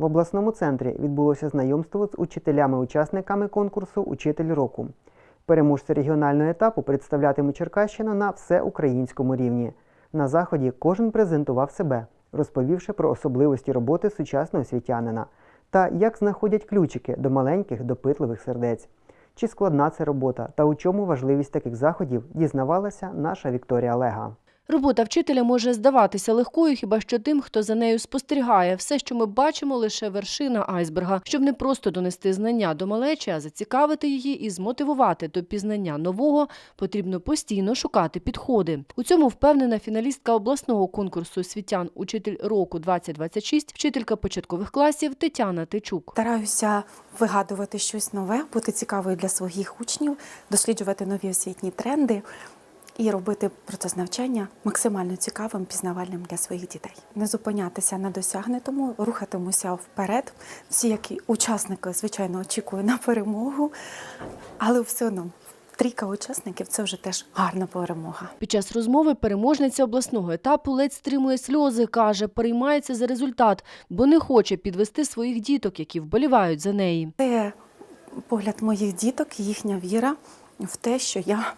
В обласному центрі відбулося знайомство з учителями-учасниками конкурсу Учитель року. Переможці регіонального етапу представлятимуть Черкащину на всеукраїнському рівні. На заході кожен презентував себе, розповівши про особливості роботи сучасного освітянина та як знаходять ключики до маленьких допитливих сердець. Чи складна це робота та у чому важливість таких заходів дізнавалася наша Вікторія Лега. Робота вчителя може здаватися легкою хіба що тим, хто за нею спостерігає. Все, що ми бачимо, лише вершина айсберга. Щоб не просто донести знання до малечі, а зацікавити її і змотивувати до пізнання нового, потрібно постійно шукати підходи. У цьому впевнена фіналістка обласного конкурсу освітян Учитель року 2026 вчителька початкових класів Тетяна Тичук. Стараюся вигадувати щось нове, бути цікавою для своїх учнів, досліджувати нові освітні тренди і робити процес навчання максимально цікавим, пізнавальним для своїх дітей. Не зупинятися на досягнутому, рухатимуся вперед. Всі, як і учасники, звичайно, очікують на перемогу, але все одно трійка учасників це вже теж гарна перемога. Під час розмови переможниця обласного етапу ледь стримує сльози. каже, переймається за результат, бо не хоче підвести своїх діток, які вболівають за неї. Це погляд моїх діток, їхня віра в те, що я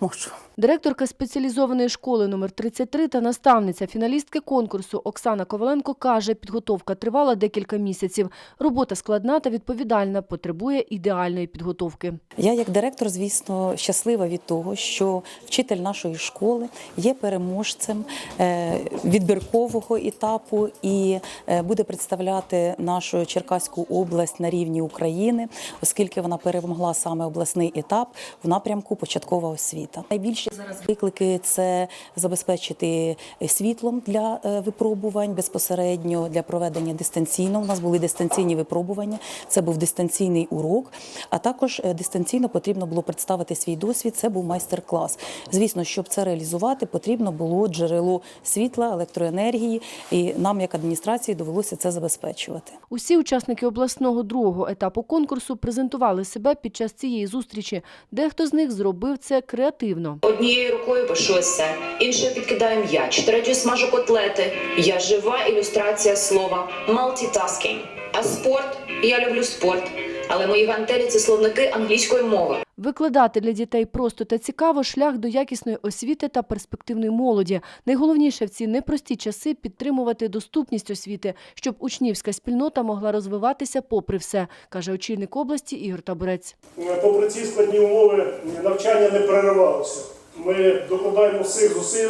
можу. Директорка спеціалізованої школи номер 33 та наставниця фіналістки конкурсу Оксана Коваленко каже, підготовка тривала декілька місяців. Робота складна та відповідальна, потребує ідеальної підготовки. Я, як директор, звісно, щаслива від того, що вчитель нашої школи є переможцем е, відбіркового етапу і е, буде представляти нашу Черкаську область на рівні України, оскільки вона перемогла саме обласний етап в напрямку початкова освіта. Найбільші зараз виклики це забезпечити світлом для е, випробувань безпосередньо для проведення дистанційно. У нас були дистанційні випробування. Це був дистанційний урок, а також е, дистанційно потрібно було представити свій досвід. Це був майстер-клас. Звісно, щоб це реалізувати, потрібно було джерело світла, електроенергії, і нам, як адміністрації, довелося це забезпечувати. Усі учасники обласного другого етапу конкурсу презентували себе під час цієї зустрічі. Дехто з них зробив це креативно. Однією рукою пишуся, іншою підкидаю м'яч, третьою смажу котлети. Я жива ілюстрація слова multitasking. А спорт я люблю спорт, але мої гантелі це словники англійської мови. Викладати для дітей просто та цікаво шлях до якісної освіти та перспективної молоді. Найголовніше в ці непрості часи підтримувати доступність освіти, щоб учнівська спільнота могла розвиватися попри все, каже очільник області Ігор Табурець. попри ці складні умови, навчання не переривалося. Ми докладаємо всіх зусиль,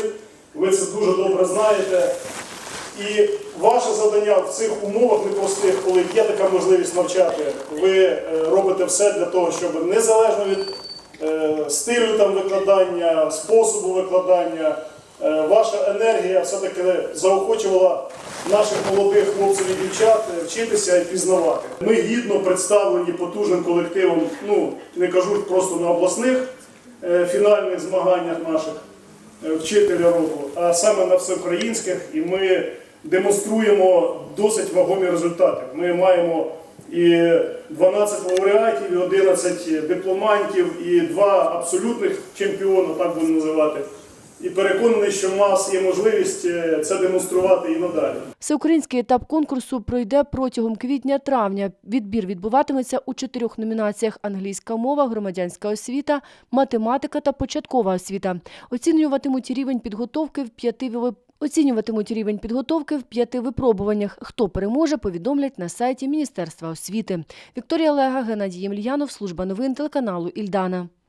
ви це дуже добре знаєте. І ваше завдання в цих умовах непростих, коли є така можливість навчати, ви е, робите все для того, щоб незалежно від е, стилю там викладання, способу викладання, е, ваша енергія все-таки заохочувала наших молодих хлопців і дівчат вчитися і пізнавати. Ми гідно представлені потужним колективом, ну не кажу просто на обласних фінальних змаганнях наших е, вчителя року, а саме на всеукраїнських, і ми демонструємо досить вагомі результати. Ми маємо і 12 лауреатів, і 11 дипломантів, і два абсолютних чемпіона, так будемо називати. І переконаний, що в є можливість е, це демонструвати і надалі. Всеукраїнський етап конкурсу пройде протягом квітня-травня. Відбір відбуватиметься у чотирьох номінаціях: англійська мова, громадянська освіта, математика та початкова освіта. Оцінюватимуть рівень підготовки в п'яти Оцінюватимуть рівень підготовки в п'яти випробуваннях. Хто переможе, повідомлять на сайті Міністерства освіти. Вікторія Лега, Геннадій Ємельянов, служба новин телеканалу Ільдана.